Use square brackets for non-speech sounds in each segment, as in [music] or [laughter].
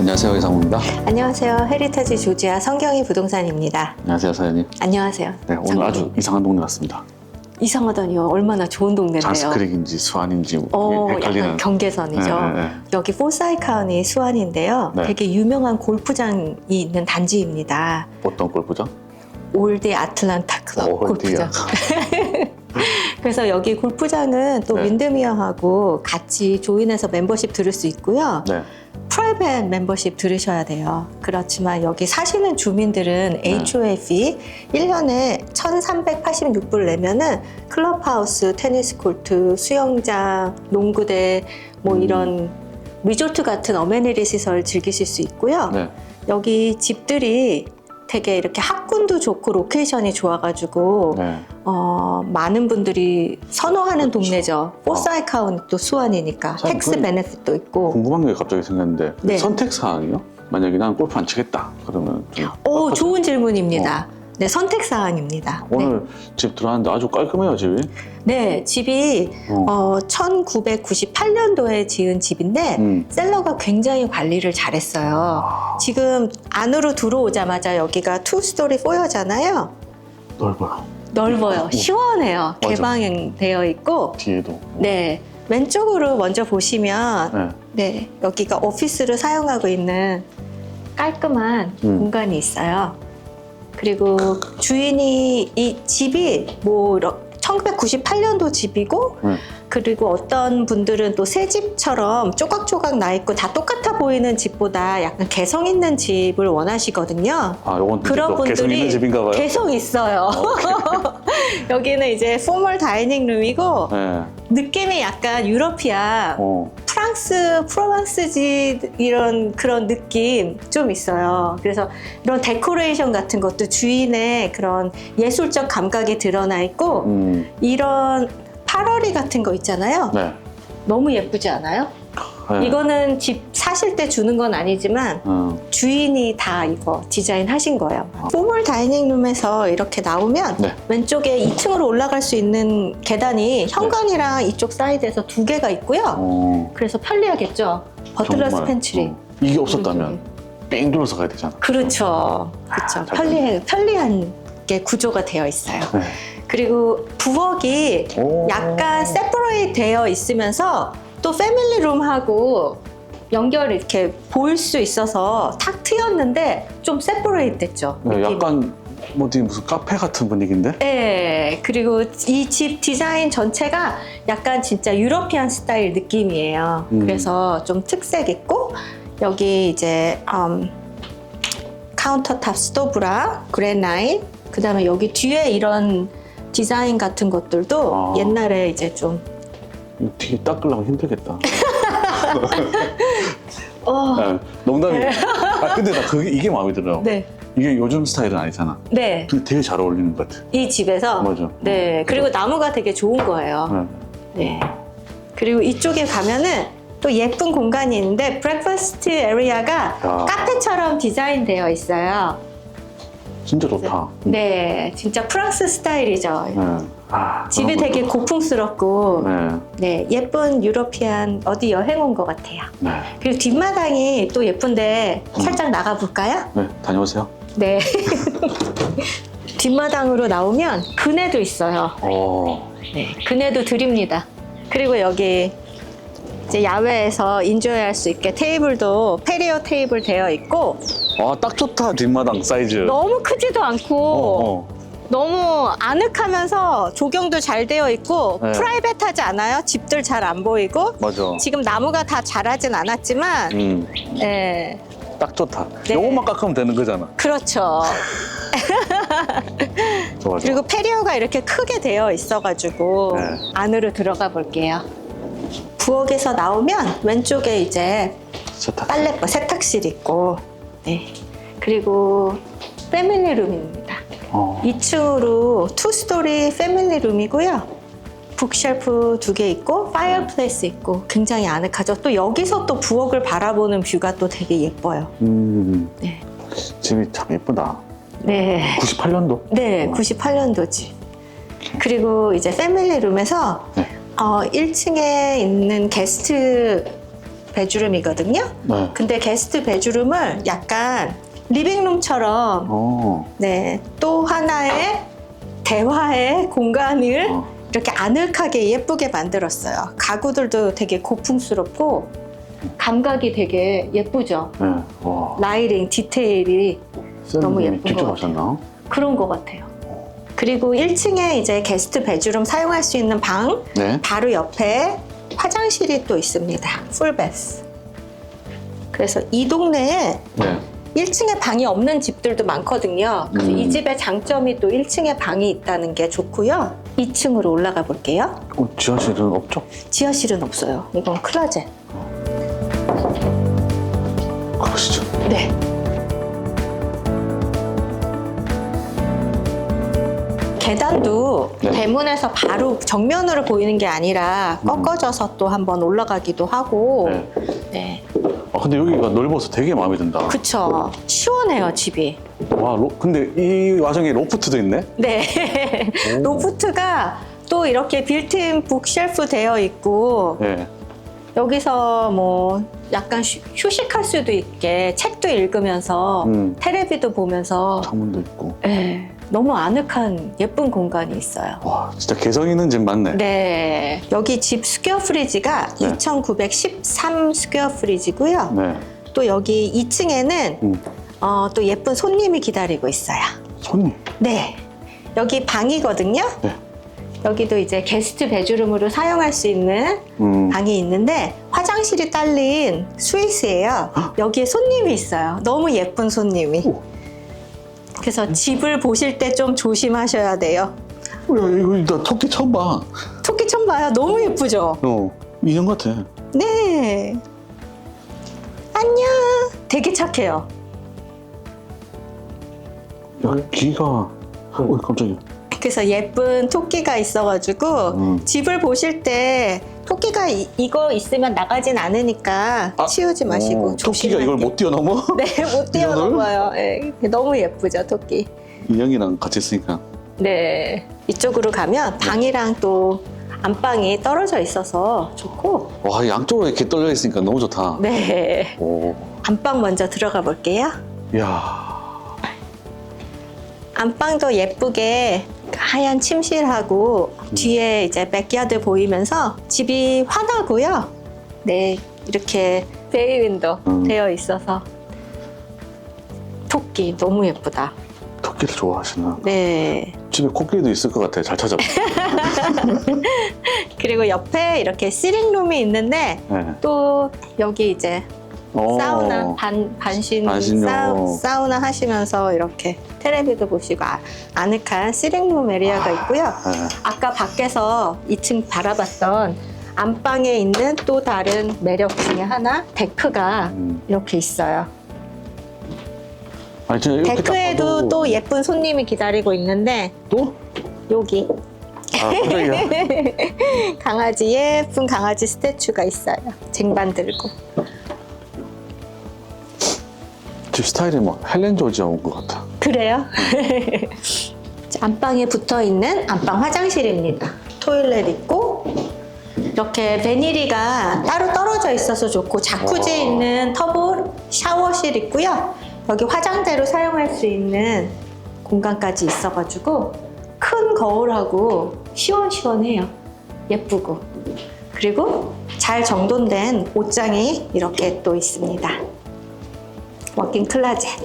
안녕하세요 이상무입니다. 안녕하세요. 헤리타지 조지아 성경희 부동산입니다. 안녕하세요 사장님. 안녕하세요. 네 오늘 장관님. 아주 이상한 동네 왔습니다. 이상하다니요. 얼마나 좋은 동네인데요. 잔스크릭인지 수안인지 뭐 어, 헷갈리는. 약간 경계선이죠. 네, 네, 네. 여기 포사이 카운이 수안인데요. 네. 되게 유명한 골프장이 있는 단지입니다. 어떤 골프장? 올드 아틀란타 클럽 어, 골프장. [laughs] 그래서 여기 골프장은 또 네. 윈드미어하고 같이 조인해서 membership 들을 수 있고요. 네. 프라이빗 멤버십 들으셔야 돼요. 그렇지만 여기 사시는 주민들은 네. HOA fee 1년에 1,386불 내면은 클럽하우스, 테니스 코트, 수영장, 농구대 뭐 음. 이런 리조트 같은 어메니티 시설 즐기실 수 있고요. 네. 여기 집들이 되게 이렇게 학군도 좋고 로케이션이 좋아가지고 네. 어, 많은 분들이 선호하는 그렇죠. 동네죠. 포사이 카운 또 수원이니까 참, 텍스 그건- 베네핏도 있고. 궁금한 게 갑자기 생겼는데 네. 선택 사항이요? 만약에 나는 골프 안 치겠다 그러면 좀 오? 좋은 질문입니다. 네, 선택 사항입니다. 네. 오늘 집 들어왔는데 아주 깔끔해요 집이. 네, 집이 어. 어, 1998년도에 지은 집인데 음. 셀러가 굉장히 관리를 잘했어요. 아, 지금 안으로 들어오자마자 여기가 투 스토리 포여잖아요. 넓어요. 넓어요. 오. 시원해요. 맞아. 개방되어 있고. 뒤에도. 네. 왼쪽으로 먼저 보시면 네. 네, 여기가 오피스를 사용하고 있는 깔끔한 음. 공간이 있어요. 그리고 주인이 이 집이 뭐 1998년도 집이고 네. 그리고 어떤 분들은 또 새 집처럼 쪼각쪼각 나 있고 다 똑같아 보이는 집보다 약간 개성 있는 집을 원하시거든요. 아 요건 그런 또 개성 분들이 있는 집인가 봐요. 개성 있어요. [laughs] 여기는 이제 포멀 다이닝 룸이고 네. 느낌이 약간 유러피아 어. 프랑스 프로방스지 이런 그런 느낌 좀 있어요. 그래서 이런 데코레이션 같은 것도 주인의 그런 예술적 감각이 드러나 있고 음. 이런 파러리 같은 거 있잖아요. 네. 너무 예쁘지 않아요? 네. 이거는 집 사실 때 주는 건 아니지만 어. 주인이 다 이거 디자인 하신 거예요. 포멀 다이닝룸에서 이렇게 나오면 네. 왼쪽에 2층으로 올라갈 수 있는 계단이 현관이랑 이쪽 사이드에서 두 개가 있고요. 어. 그래서 편리하겠죠. 버틀러스 정말, 펜츄리. 어. 이게 없었다면 뺑 돌아서 가야 되잖아. 그렇죠. 그렇죠. 잘 편리해, 편리한 게 구조가 되어 있어요. 네. 그리고 부엌이 오. 약간 세퍼레이트 되어 있으면서 또 패밀리 룸하고 연결 이렇게 보일 수 있어서 탁 트였는데 좀 세퍼레이트 됐죠. 네, 느낌이. 약간 뭐 어디 무슨 카페 같은 분위기인데? 네, 그리고 이 집 디자인 전체가 약간 진짜 유러피안 스타일 느낌이에요. 음. 그래서 좀 특색 있고 여기 이제 음, 카운터탑 스토브랑 그래나잇 그다음에 여기 뒤에 이런 디자인 같은 것들도 아. 옛날에 이제 좀 되게 닦으려면 힘들겠다. [laughs] 어, 네, 농담이. 아 근데 나 그게 이게 마음에 들어. 네, 이게 요즘 스타일은 아니잖아. 네, 근데 되게 잘 어울리는 것 같아. 이 집에서 맞아. 네, 그리고 나무가 되게 좋은 거예요. 네. 네. 그리고 이쪽에 가면은 또 예쁜 공간이 있는데 브렉퍼스트 에리아가 야, 카페처럼 디자인되어 있어요. 진짜 좋다. 네, 진짜 프랑스 스타일이죠. 네. 아, 집이 그런 되게 것도. 고풍스럽고 네. 네, 예쁜 유러피안 어디 여행 온 것 같아요. 네. 그리고 뒷마당이 또 예쁜데 음. 살짝 나가 볼까요? 네. 다녀오세요. 네. [laughs] 뒷마당으로 나오면 그네도 있어요. 어. 네, 그네도 드립니다. 그리고 여기 이제 야외에서 인조할 수 있게 테이블도 페리오 테이블 되어 있고 아, 딱 좋다. 뒷마당 사이즈. 너무 크지도 않고 어, 어. 너무 아늑하면서 조경도 잘 되어 있고 네. 프라이빗하지 않아요? 집들 잘 안 보이고 맞아. 지금 나무가 다 자라진 않았지만 음, 네, 딱 좋다. 네. 요것만 깎으면 되는 거잖아. 그렇죠. [laughs] 좋아, 좋아. 그리고 페리오가 이렇게 크게 되어 있어가지고 네. 안으로 들어가 볼게요. 부엌에서 나오면 왼쪽에 이제 세탁. 빨래 세탁실 있고, 네. 그리고 패밀리 룸입니다. 어. 2층으로 투 스토리 패밀리 룸이고요. 북쉘프 두 개 있고 파이어플레이스 있고 굉장히 아늑하죠. 또 여기서 또 부엌을 바라보는 뷰가 또 되게 예뻐요. 음. 네. 집이 참 예쁘다. 네. 98년도? 네, 98년도지. 그리고 이제 패밀리 룸에서 네. 어, 1층에 있는 게스트 베드룸이거든요. 네. 근데 게스트 베드룸을 약간 리빙룸처럼 어. 네, 또 하나의 대화의 공간을 어. 이렇게 아늑하게 예쁘게 만들었어요. 가구들도 되게 고풍스럽고 감각이 되게 예쁘죠. 네. 와. 라이팅 디테일이 너무 쌤이 예쁜 직접 것 하셨나? 그런 것 같아요. 그리고 1층에 이제 게스트 베드룸 사용할 수 있는 방 네. 바로 옆에 화장실이 또 있습니다. 풀베스. 그래서 이 동네에 네. 1층에 방이 없는 집들도 많거든요. 그래서 음. 이 집의 장점이 또 1층에 방이 있다는 게 좋고요. 2층으로 올라가 볼게요. 어, 지하실은 없죠? 지하실은 없어요. 이건 클라젯. 그러시죠. 네. 계단도 네. 대문에서 바로 정면으로 보이는 게 아니라 음. 꺾어져서 또 한번 올라가기도 하고. 네. 네. 아, 근데 여기가 넓어서 되게 마음에 든다. 그쵸. 시원해요, 집이. 와, 로, 근데 이 와중에 로프트도 있네? 네. 오. 로프트가 또 이렇게 빌트인 북쉘프 되어 있고, 네. 여기서 뭐 약간 휴- 휴식할 수도 있게 책도 읽으면서 음. 테레비도 보면서 창문도 있고. 네, 너무 아늑한 예쁜 공간이 있어요. 와, 진짜 개성 있는 집 맞네. 네, 여기 집 스퀘어 프리지가 네. 2,913 스퀘어 프리지고요. 네. 또 여기 2층에는 음. 어, 또 예쁜 손님이 기다리고 있어요. 손님. 네, 여기 방이거든요. 네. 여기도 이제 게스트 베드룸으로 사용할 수 있는 음. 방이 있는데 화장실이 딸린 스위스예요. 여기에 손님이 있어요. 너무 예쁜 손님이. 오. 그래서 집을 보실 때 좀 조심하셔야 돼요. 어, 야, 이거 나 토끼 처음 봐. 토끼 좀 봐요. 너무 예쁘죠? 어, 인형 같아. 네. 안녕. 되게 착해요. 야, 귀가. 어, 깜짝이야. 그래서 예쁜 토끼가 있어가지고 음. 집을 보실 때 토끼가 이, 이거 있으면 나가진 않으니까 아, 치우지 마시고 어, 토끼가 조심하게. 이걸 못 뛰어넘어? [laughs] 네, 못 뛰어넘어요. 네, 너무 예쁘죠, 토끼. 인형이랑 같이 있으니까. 네. 이쪽으로 가면 방이랑 또 안방이 떨어져 있어서 좋고, 와, 양쪽으로 이렇게 떨려 있으니까 너무 좋다. 네. 오. 안방 먼저 들어가 볼게요. 이야. 안방도 예쁘게 하얀 침실하고 뒤에 이제 백야드 보이면서 집이 환하고요. 네, 이렇게 베이 윈도 음. 되어 있어서 토끼 너무 예쁘다. 토끼를 좋아하시나? 네. 집에 코끼리도 있을 것 같아. 잘 찾아봐. [laughs] 그리고 옆에 이렇게 시링룸이 있는데 네. 또 여기 이제 어. 사우나 반 반신 반신욕. 사우, 사우나 하시면서 이렇게 텔레비도 보시고 아, 아늑한 시링룸 에리아가 있고요. 네. 아까 밖에서 2층 바라봤던 안방에 있는 또 다른 매력 중에 하나 데크가 음. 이렇게 있어요. 아니, 이렇게 딱 데크에도 봐도- 또 예쁜 손님이 기다리고 있는데 또? 여기 아, 깜짝이야. [laughs] 강아지 예쁜 강아지 스태츄가 있어요. 쟁반 들고. 집 스타일이 뭐 헬렌 조지아 온 것 같아. 그래요? [laughs] 안방에 붙어 있는 안방 화장실입니다. 토일렛 있고 이렇게 베니리가 따로 떨어져 있어서 좋고 자쿠지 와. 있는 터보 샤워실 있고요. 여기 화장대로 사용할 수 있는 공간까지 있어가지고 큰 거울하고 시원시원해요. 예쁘고 그리고 잘 정돈된 옷장이 이렇게 또 있습니다. 워킹 클라젯.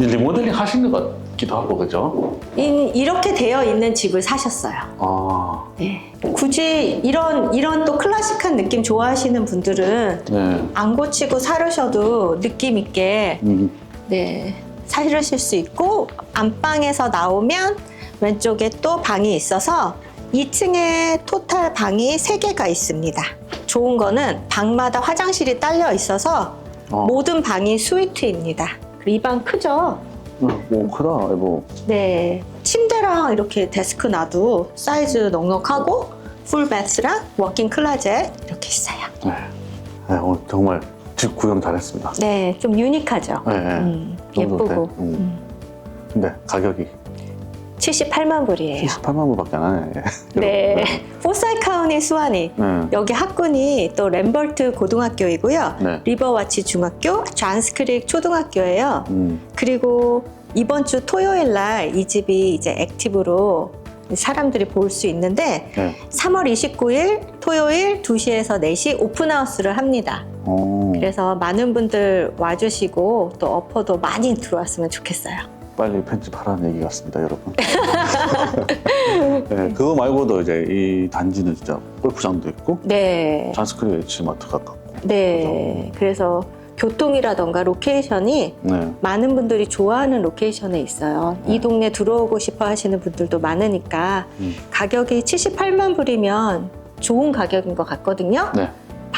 이 리모델링 하신 것 같기도 하고, 그죠? 이- 이렇게 되어 있는 집을 사셨어요. 아, 네. 굳이 이런 이런 또 클래식한 느낌 좋아하시는 분들은 네. 안 고치고 사르셔도 느낌 있게 음, 네 사르실 수 있고 안방에서 나오면 왼쪽에 또 방이 있어서 2층에 토탈 방이 3개가 있습니다. 좋은 거는 방마다 화장실이 딸려 있어서 어. 모든 방이 스위트입니다. 이 방 크죠? 어, 뭐, 크다, 이거. 네. 침대랑 이렇게 데스크 놔도 사이즈 넉넉하고 풀 베스랑 워킹 클라젯 이렇게 있어요. 네. 네, 오늘 정말 집 구경 잘했습니다. 네, 좀 유니크하죠. 네, 네. 음. 예쁘고. 음. 음. 근데 가격이 78만 불이에요. 78만 불밖에 안 하네. 네. [laughs] 포사이 카운티 수완이 네. 여기 학군이 또 램버트 고등학교이고요. 네. 리버와치 중학교, 잔스크릭 초등학교예요. 음, 그리고 이번 주 토요일 날 이 집이 이제 액티브로 사람들이 볼 수 있는데 네. 3월 29일 토요일 2시에서 4시 오픈하우스를 합니다. 어, 그래서 많은 분들 와주시고 또 어퍼도 많이 들어왔으면 좋겠어요. 빨리 편집하라는 얘기 같습니다, 여러분. [laughs] 네, 그거 말고도 이제 이 단지는 진짜 골프장도 있고 네. 잔스크리 H마트가 가깝고. 네. 그래서 교통이라던가 로케이션이 네. 많은 분들이 좋아하는 로케이션에 있어요. 네. 이 동네 들어오고 싶어 하시는 분들도 많으니까 음. 가격이 78만 불이면 좋은 가격인 것 같거든요. 네.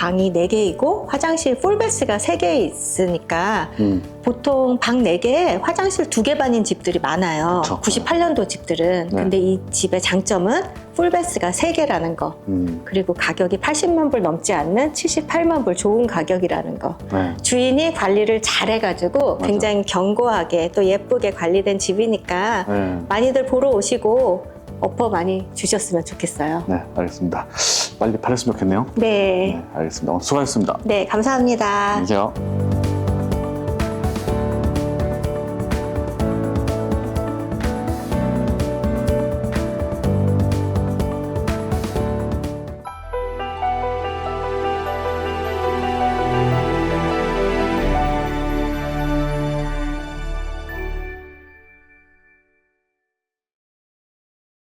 방이 4개이고 화장실 풀베스가 3개 있으니까 음, 보통 방 4개에 화장실 2개 반인 집들이 많아요. 그쵸. 98년도 집들은. 네. 근데 이 집의 장점은 풀베스가 3개라는 거. 음, 그리고 가격이 80만 불 넘지 않는 78만 불 좋은 가격이라는 거. 네. 주인이 관리를 잘 해가지고 맞아. 굉장히 견고하게 또 예쁘게 관리된 집이니까 네. 많이들 보러 오시고 어퍼 많이 주셨으면 좋겠어요. 네, 알겠습니다. 빨리 팔렸으면 좋겠네요. 네. 네, 알겠습니다. 오늘 수고하셨습니다. 네, 감사합니다. 안녕히 계세요.